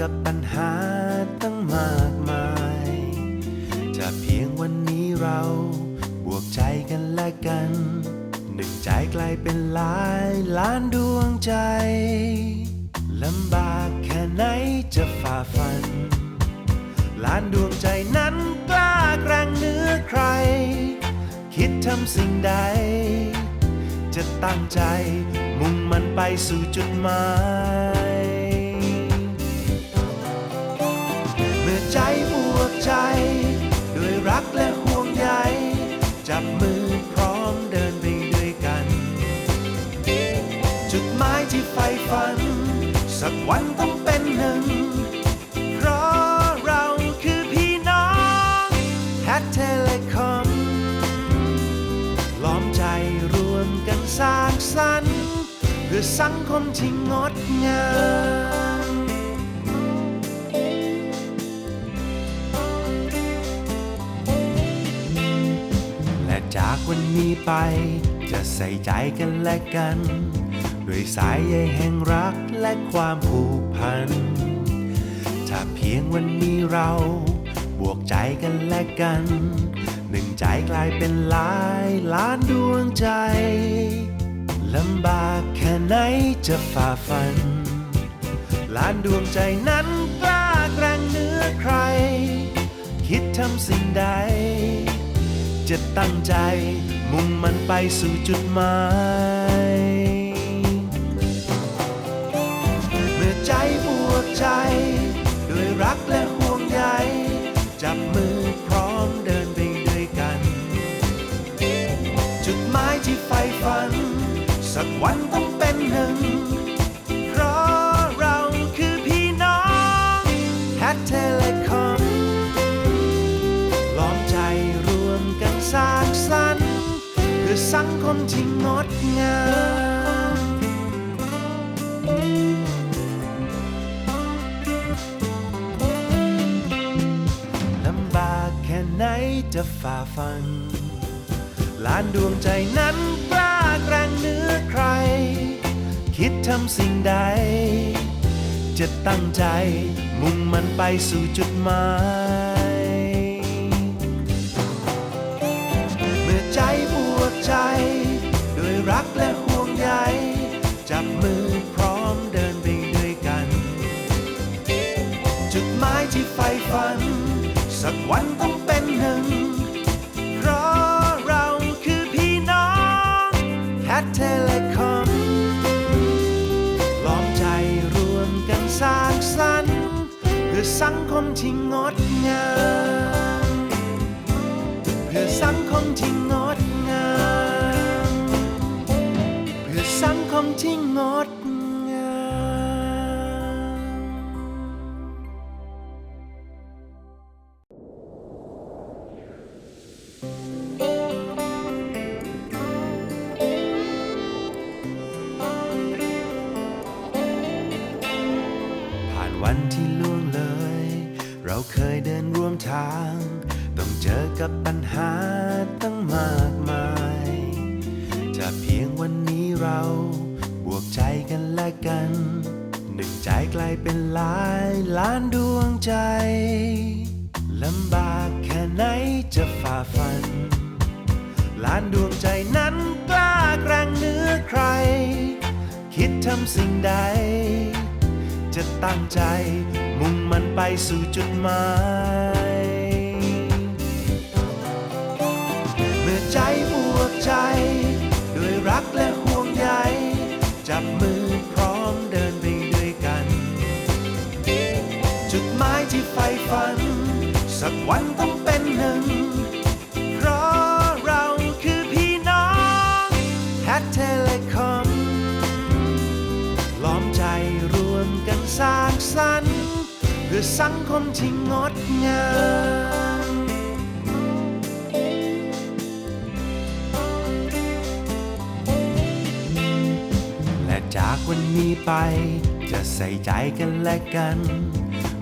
กับปัญหาตั้งมากมาย จะเพียงวันนี้เราบวกใจกันและกัน หนึ่งใจกลายเป็นหลายล้านดวงใจลำบากแค่ไหนจะฝ่าฟัน ล้านดวงใจนั้นกล้าแกร่งเหนื้อใคร คิดทำสิ่งใด จะตั้งใจมุ่งมันไปสู่จุดหมาย จับมือพร้อมเดินไปด้วยกัน จุดหมายที่ใฝ่ฝัน สักวันต้องเป็นหนึ่ง เพราะเราคือพี่น้องแฮทเทเลคอมล้อมใจรวมกันสร้างสรรค์เพื่อสังคมที่งดงาม จากวันนี้ไป จะใส่ใจกันและกัน ด้วยสายใยแห่งรักและความผูกพัน ถ้าเพียงวันนี้เราบวกใจกันและกัน หนึ่งใจกลายเป็นหลายล้านดวงใจลำบากแค่ไหนจะฝ่าฟัน ล้านดวงใจนั้นกล้าแกร่งเหนื้อใคร คิดทำสิ่งใด จะตั้งใจ มุ่งมันไปสู่จุดหมาย เมื่อใจบวกใจ ด้วยรักและห่วงใยจับมือพร้อมเดินไปด้วยกัน จุดหมายที่ใฝ่ฝัน สักวันต้องเป็นหนึ่ง สังคมที่งดงามลำบากแค่ไหนจะฝ่าฟันล้านดวงใจนั้นกล้าแกร่งเหนื้อใคร คิดทำสิ่งใด จะตั้งใจมุ่งมันไปสู่จุดหมาย จุดหมายที่ใฝ่ฝัน สักวันต้องเป็นหนึ่ง เพราะเราคือพี่น้องแฮทเทเลคอมล้อมใจรวมกันสร้างสรรค์เพื่อสังคมที่งดงามเพื่อสังคมที่งดงามเพื่อสังคมที่งด เราเคยเดินร่วมทาง ต้องเจอกับปัญหาตั้งมากมาย จะเพียงวันนี้เราบวกใจกันและกัน หนึ่งใจกลายเป็นหลายล้านดวงใจลำบากแค่ไหนจะฝ่าฟัน ล้านดวงใจนั้นกล้าแกร่งเหนื้อใคร คิดทำสิ่งใด จะตั้งใจ มุ่งมันไปสู่จุดหมาย เมื่อใจบวกใจ ด้วยรักและห่วงใย จับมือพร้อมเดินไปด้วยกัน จุดหมายที่ใฝ่ฝัน สักวันต้องเป็นหนึ่ง สร้างสรรค์เพื่อสังคมที่งดงามและจากวันนี้ไป จะใส่ใจกันและกัน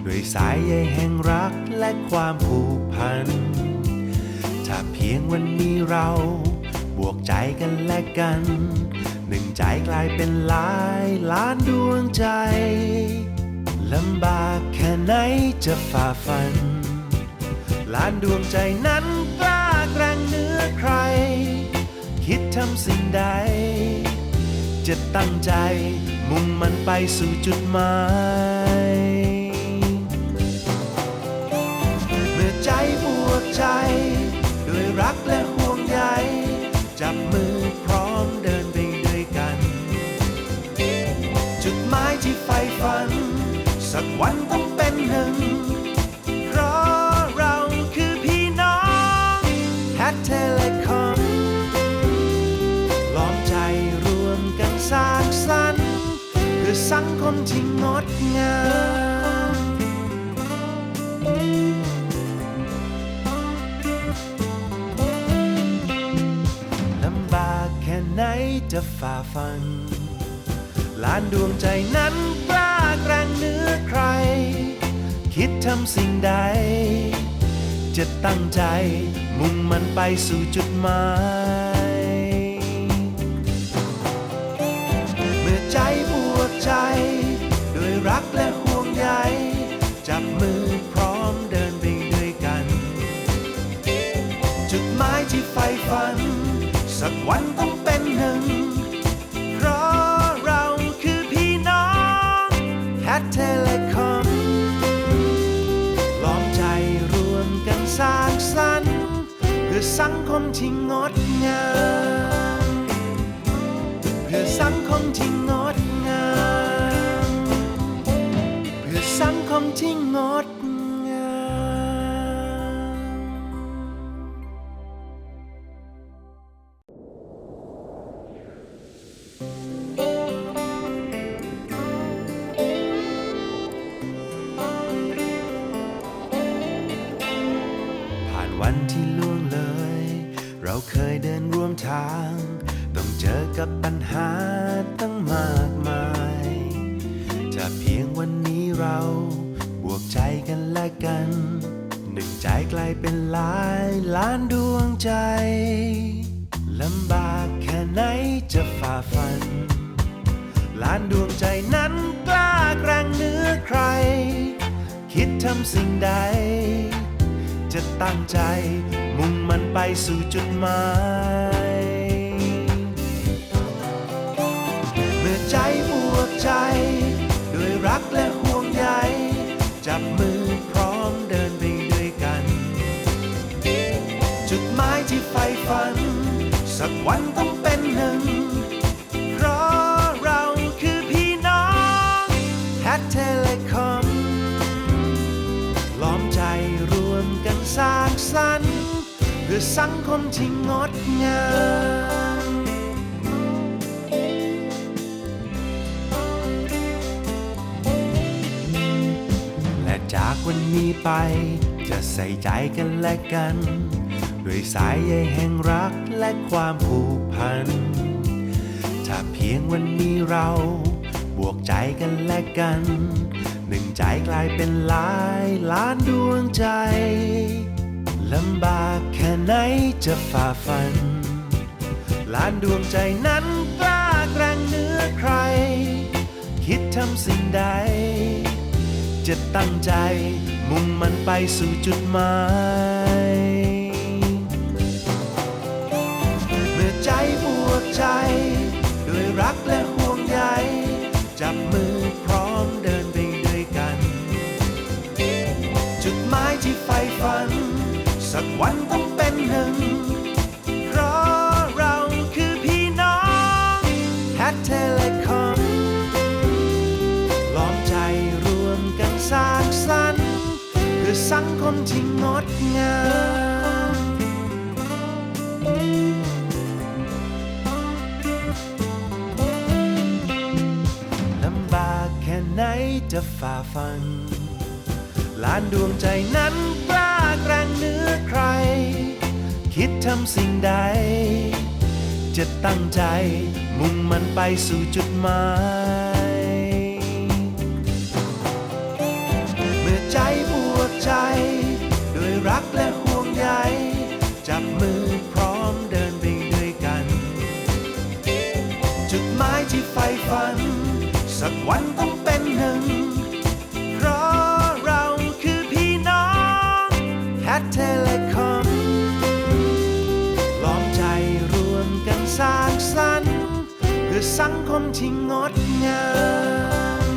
ด้วยสายใยแห่งรักและความผูกพัน ถ้าเพียงวันนี้เราบวกใจกันและกัน กลายเป็นหลายล้านดวงใจ ลำบากแค่ไหนจะฝ่าฟัน ล้านดวงใจนั้นกล้าแกร่งเนื้อใคร คิดทำสิ่งใด จะตั้งใจมุ่งมันไปสู่จุดหมายเมื่อใจบวกใจ ด้วยรักและห่วงใยจับมือ สักวันต้องเป็นหนึ่ง เพราะเราคือพี่น้องแฮทเทเลคอมล้อมใจรวมกันสร้างสรรค์เพื่อสังคมที่งดงามลำบากแค่ไหนจะฝ่าฟันล้านดวงใจนั้นกล้า แกร่งเหนื้อใคร คิดทำสิ่งใด จะตั้งใจมุ่งมันไปสู่จุดหมาย เมื่อใจบวกใจด้วยรักและห่วงใยจับมือพร้อมเดินไปด้วยกัน จุดหมายที่ใฝ่ฝัน สักวันต้องเป็นหนึ่ง พื่อสัง เคยเดินร่วมทาง ต้องเจอกับปัญหาตั้งมากมาย จะเพียงวันนี้เราบวกใจกันและกัน หนึ่งใจกลายเป็นหลายล้านดวงใจลำบากแค่ไหนจะฝ่าฟัน ล้านดวงใจนั้นกล้าแกร่งเหนื้อใคร คิดทำสิ่งใด จะตั้งใจ มุ่งมันไปสู่จุดหมาย เมื่อใจบวกใจ ด้วยรักและห่วงใย จับมือพร้อมเดินไปด้วยกัน จุดหมายที่ใฝ่ฝัน สักวันต้อง อสังคมที่งดงามและจากวันนี้ไป จะใส่ใจกันและกัน ด้วยสายใยแห่งรักและความผูกพัน ถ้าเพียงวันนี้เราบวกใจกันและกัน หนึ่งใจกลายเป็นหลายล้านดวงใจ ลำบากแค่ไหนจะฝ่าฟันล้านดวงใจนั้นกล้าแกร่งเหนื้อใคร คิดทำสิ่งใด จะตั้งใจมุ่งมันไปสู่จุดหมาย เมื่อใจบวกใจ ด้วยรักและห่วงใยจับมือ วันต้องเป็นหนึ่ง เพราะเราคือพี่น้องแฮทเทเลคอมล้อมใจรวมกันสร้างสรรค์เพื่อสังคมที่งดงามลำบากแค่ไหนจะฝ่าฟัน ล้านดวงใจนั้นกล้าแกร่งเหนื้อใคร คิดทำสิ่งใด จะตั้งใจมุ่งมันไปสู่จุดหมาย เมื่อใจบวกใจด้วยรักและห่วงใยจับมือพร้อมเดินไปด้วยกัน จุดหมายที่ใฝ่ฝัน สักวันต้องเป็นหนึ่ง เทใจรวมกันสางสรรเพื่อสังคมที่งดงาม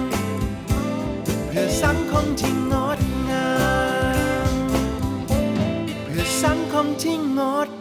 เพื่อสังคมที่งดงามเพื่อสังคมที่งด